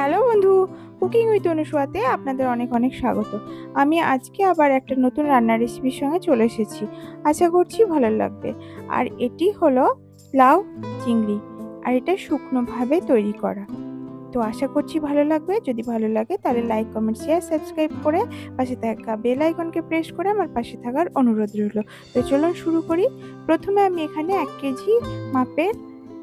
Hello বন্ধু cooking with অনুসুয়াতে আপনাদের অনেক অনেক স্বাগত। আমি আজকে আবার একটা নতুন রান্নার রেসিপির সঙ্গে চলে এসেছি। আশা করছি ভালো লাগবে। আর এটি হলো লাউ চিংড়ি, আর এটা শুকনোভাবে তৈরি করা। তো আশা করছি ভালো লাগবে। যদি ভালো লাগে তাহলে লাইক কমেন্ট শেয়ার সাবস্ক্রাইব করে পাশে থাকা বেল আইকনকে প্রেস করে আমার পাশে থাকার অনুরোধ রইল। তো চলুন শুরু করি। প্রথমে আমি এখানে এক কেজি মাপের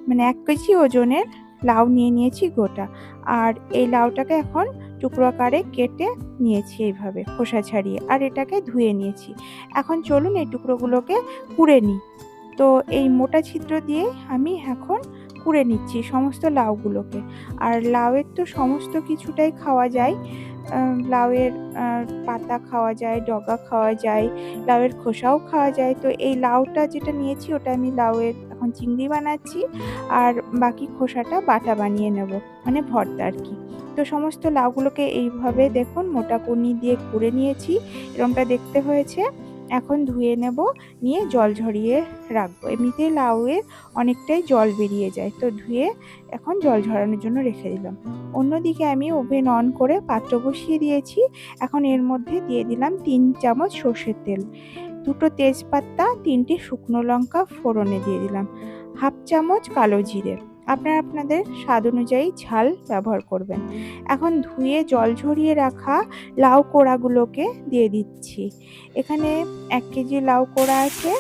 মানে এক কেজি ওজনের লাউ নিয়ে নিয়েছি গোটা। আর এই লাউটাকে এখন টুকরো আকারে কেটে নিয়েছি এইভাবে খোসা ছাড়িয়ে। আর এটাকে ধুয়ে নিয়েছি। এখন চলুন এই টুকরোগুলোকে কুড়ে নিই। তো এই মোটা ছিদ্র দিয়ে আমি এখন কুড়ে নিচ্ছি সমস্ত লাউগুলোকে। আর লাউয়ের তো সমস্ত কিছুটাই খাওয়া যায়। লাউয়ের পাতা খাওয়া যায়, ডগা খাওয়া যায়, লাউয়ের খোসাও খাওয়া যায়। তো এই লাউটা যেটা নিয়েছি ওটা আমি লাউয়ের এখন চিংড়ি বানাচ্ছি আর বাকি খোসাটা বাটা বানিয়ে নেব মানে ভর্তা আর কি। তো সমস্ত লাউগুলোকে এইভাবে দেখুন মোটা কুনি দিয়ে কুড়ে নিয়েছি এরমটা দেখতে হয়েছে। এখন ধুয়ে নেব নিয়ে জল ঝরিয়ে রাখব। এমনিতেই লাউয়ের অনেকটাই জল বেরিয়ে যায় তো ধুয়ে এখন জল ঝরানোর জন্য রেখে দিলাম। অন্যদিকে আমি ওভেন অন করে পাত্র বসিয়ে দিয়েছি। এখন এর মধ্যে দিয়ে দিলাম তিন চামচ সর্ষের তেল। দুটো তেজপাতা, তিনটে শুকনো লঙ্কা ফোড়নে দিয়ে দিলাম। হাফ চামচ কালো জিরে। আপনারা আপনাদের স্বাদ অনুযায়ী ঝাল ব্যবহার করবেন। এখন ধুয়ে জল ঝরিয়ে রাখা লাউ কোড়াগুলোকে দিয়ে দিচ্ছি। এখানে এক কেজি লাউ কোড়া আছে,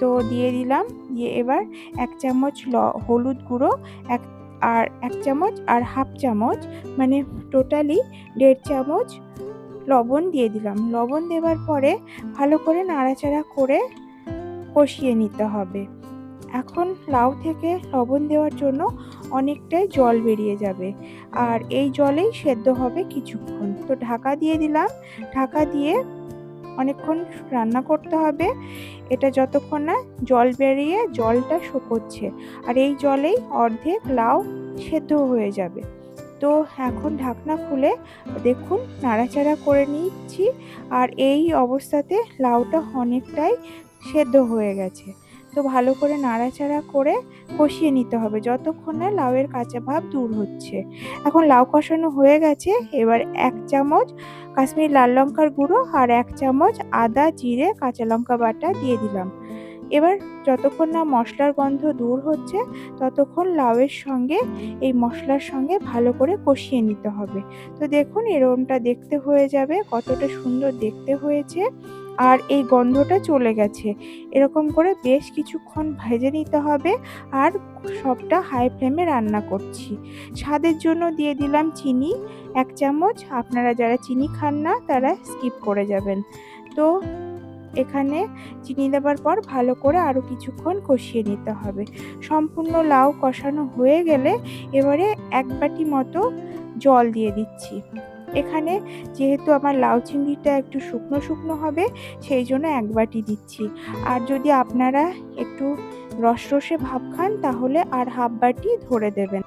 তো দিয়ে দিলাম। দিয়ে এবার এক চামচ ল, হলুদ গুঁড়ো, এক আর এক চামচ আর হাফ চামচ মানে টোটালি দেড় চামচ লবণ দিয়ে দিলাম। লবণ দেওয়ার পরে ভালো করে নাড়াচাড়া করে কষিয়ে নিতে হবে। এখন লাউ থেকে লবণ দেওয়ার জন্য অনেকটাই জল বেরিয়ে যাবে। আর এই জলেই সেদ্ধ হবে কিছুক্ষণ। তো ঢাকা দিয়ে দিলাম। ঢাকা দিয়ে অনেকক্ষণ রান্না করতে হবে। এটা যতক্ষণ না জল বেরিয়ে জলটা শুকোচ্ছে। আর এই জলেই অর্ধেক লাউ সেদ্ধ হয়ে যাবে। তো এখন ঢাকনা খুলে দেখুন, নাড়াচাড়া করে নিচ্ছি আর এই অবস্থাতে লাউটা অনেকটাই সেদ্ধ হয়ে গেছে। তো ভালো করে নাড়াচাড়া করে কষিয়ে নিতে হবে যতক্ষণ না লাউয়ের কাঁচা ভাব দূর হচ্ছে। এখন লাউ কষানো হয়ে গেছে, এবার এক চামচ কাশ্মীরি লাল লঙ্কার গুঁড়ো আর এক চামচ আদা, জিরে, কাঁচা লঙ্কা বাটা দিয়ে দিলাম। এবার যতক্ষণ না মশলার গন্ধ দূর হচ্ছে, ততক্ষণ লাউয়ের সঙ্গে, এই মশলার সঙ্গে ভালো করে কষিয়ে নিতে হবে। তো দেখুন, এরকমটা দেখতে হয়ে যাবে, কতটা সুন্দর দেখতে হয়েছে, আর এই গন্ধটা চলে গেছে। এরকম করে বেশ কিছুক্ষণ ভেজে নিতে হবে, আর সবটা হাই ফ্লেমে রান্না করছি। স্বাদের জন্য দিয়ে দিলাম চিনি, এক চামচ। আপনারা যারা চিনি খান না, তারা স্কিপ করে যাবেন। তো এখানে চিনি দেওয়ার পর ভালো করে আরও কিছুক্ষণ কষিয়ে নিতে হবে। সম্পূর্ণ লাউ কষানো হয়ে গেলে এবারে এক বাটি মতো জল দিয়ে দিচ্ছি। এখানে যেহেতু আমার লাউ চিংড়িটা একটু শুকনো শুকনো হবে, সেই জন্য এক বাটি দিচ্ছি। আর যদি আপনারা একটু রস রসে ভাব খান, তাহলে আর হাফ বাটি ধরে দেবেন।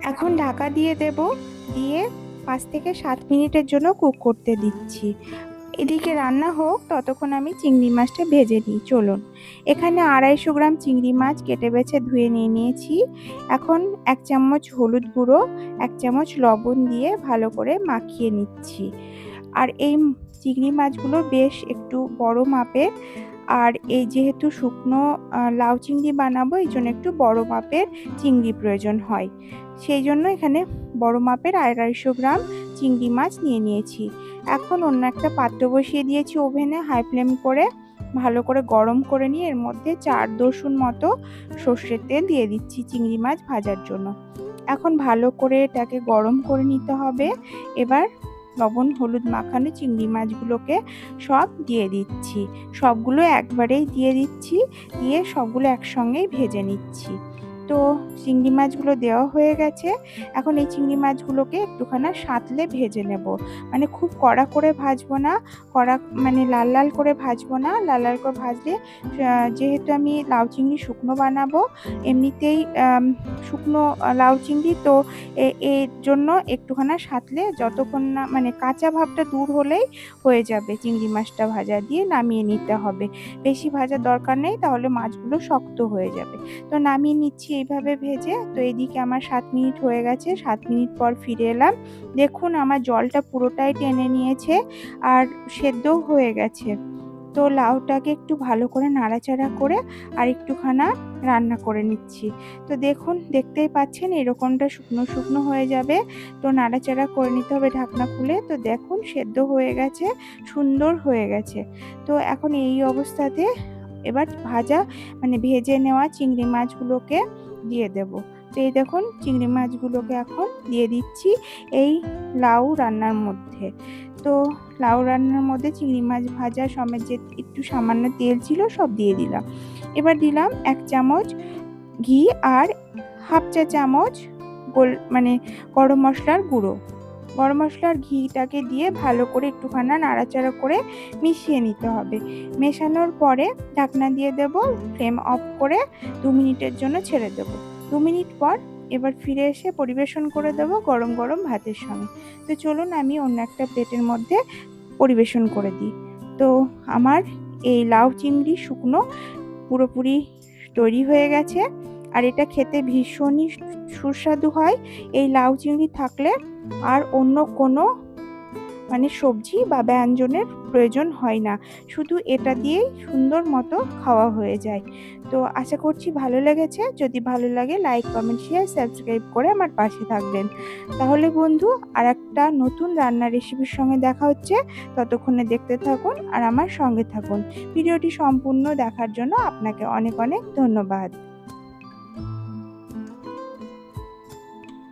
এখন ঢাকা দিয়ে দেব, দিয়ে পাঁচ থেকে সাত মিনিটের জন্য কুক করতে দিচ্ছি। এদিকে রান্না হোক, ততক্ষণ আমি চিংড়ি মাছটা ভেজে নিই। চলুন, এখানে আড়াইশো গ্রাম চিংড়ি মাছ কেটে বেছে ধুয়ে নিয়ে নিয়েছি। এখন এক চামচ হলুদ গুঁড়ো, এক চামচ লবণ দিয়ে ভালো করে মাখিয়ে নিচ্ছি। আর এই চিংড়ি মাছগুলো বেশ একটু বড় মাপের, আর এই যেহেতু শুকনো লাউ চিংড়ি বানাবো, এই জন্য একটু বড় মাপের চিংড়ি প্রয়োজন হয়। সেই জন্য এখানে বড় মাপের আড়াইশো গ্রাম চিংড়ি মাছ নিয়ে নিয়েছি। এখন অন্য একটা পাত্র বসিয়ে দিয়েছি ওভেনে হাই ফ্লেম করে, ভালো করে গরম করে নিয়ে এর মধ্যে চার দর্শুন মতো সর্ষের তেল দিয়ে দিচ্ছি চিংড়ি মাছ ভাজার জন্য। এখন ভালো করে এটাকে গরম করে নিতে হবে। এবার লবণ, হলুদ মাখানো চিংড়ি মাছগুলোকে সব দিয়ে দিচ্ছি। সবগুলো একবারেই দিয়ে দিচ্ছি, দিয়ে সবগুলো একসঙ্গেই ভেজে নিচ্ছি। তো চিংড়ি মাছগুলো দেওয়া হয়ে গেছে। এখন এই চিংড়ি মাছগুলোকে একটুখানি সাঁতলে ভেজে নেব। মানে খুব কড়া করে ভাজবো না, কড়া মানে লাল লাল করে ভাজবো না। লাল লাল করে ভাজলে যেহেতু আমি লাউ চিংড়ি শুকনো বানাবো, এমনিতেই শুকনো লাউ চিংড়ি, তো এর জন্য একটুখানি সাঁতলে যতক্ষণ না মানে কাঁচা ভাবটা দূর হলেই হয়ে যাবে চিংড়ি মাছটা ভাজা দিয়ে নামিয়ে নিতে হবে। বেশি ভাজার দরকার নেই, তাহলে মাছগুলো শক্ত হয়ে যাবে। তো নামিয়ে নিচ্ছি এইভাবে ভেজে, তো এদিকে আমার সাত মিনিট হয়ে গেছে, সাত মিনিট পর ফিরে এলাম। দেখুন, আমার জলটা পুরোটাই টেনে নিয়েছে আর সেদ্ধও হয়ে গেছে। তো লাউটাকে একটু ভালো করে নাড়াচাড়া করে আর একটুখানা রান্না করে নিচ্ছি। তো দেখুন, দেখতেই পাচ্ছেন এরকমটা শুকনো শুকনো হয়ে যাবে। তো নাড়াচাড়া করে নিতে হবে ঢাকনা খুলে। তো দেখুন, সেদ্ধ হয়ে গেছে, সুন্দর হয়ে গেছে। তো এখন এই অবস্থাতে এবার ভাজা মানে ভেজে নেওয়া চিংড়ি মাছগুলোকে দিয়ে দেব। তো এই দেখুন, চিংড়ি মাছগুলোকে এখন দিয়ে দিচ্ছি এই লাউ রান্নার মধ্যে। তো লাউ রান্নার মধ্যে চিংড়ি মাছ ভাজা সমেত যে একটু সামান্য তেল ছিল সব দিয়ে দিলাম। এবার দিলাম এক চামচ ঘি আর হাফ চা চামচ গোল মানে গরম মশলার গুঁড়ো। গরম মশলার ঘিটাকে দিয়ে ভালো করে একটুখানা নাড়াচাড়া করে মিশিয়ে নিতে হবে। মেশানোর পরে ঢাকনা দিয়ে দেব, ফ্লেম অফ করে দু মিনিটের জন্য ছেড়ে দেব। দু মিনিট পর এবার ফিরে এসে পরিবেশন করে দেব গরম গরম ভাতের সঙ্গে। তো চলুন আমি অন্য একটা প্লেটের মধ্যে পরিবেশন করে দিই। তো আমার এই লাউ চিংড়ি শুকনো পুরোপুরি তৈরি হয়ে গেছে। আর এটা খেতে ভীষণই সুস্বাদু হয়। এই লাউ চিংড়ি থাকলে আর অন্য কোনো মানে সবজি বা ব্যঞ্জনের প্রয়োজন হয় না। শুধু এটা দিয়েই সুন্দর মতো খাওয়া হয়ে যায়। তো আশা করছি ভালো লেগেছে। যদি ভালো লাগে লাইক কমেন্ট শেয়ার সাবস্ক্রাইব করে আমার পাশে থাকবেন। তাহলে বন্ধু আর একটা নতুন রান্নার রেসিপির সঙ্গে দেখা হচ্ছে। ততক্ষণে দেখতে থাকুন আর আমার সঙ্গে থাকুন। ভিডিওটি সম্পূর্ণ দেখার জন্য আপনাকে অনেক অনেক ধন্যবাদ।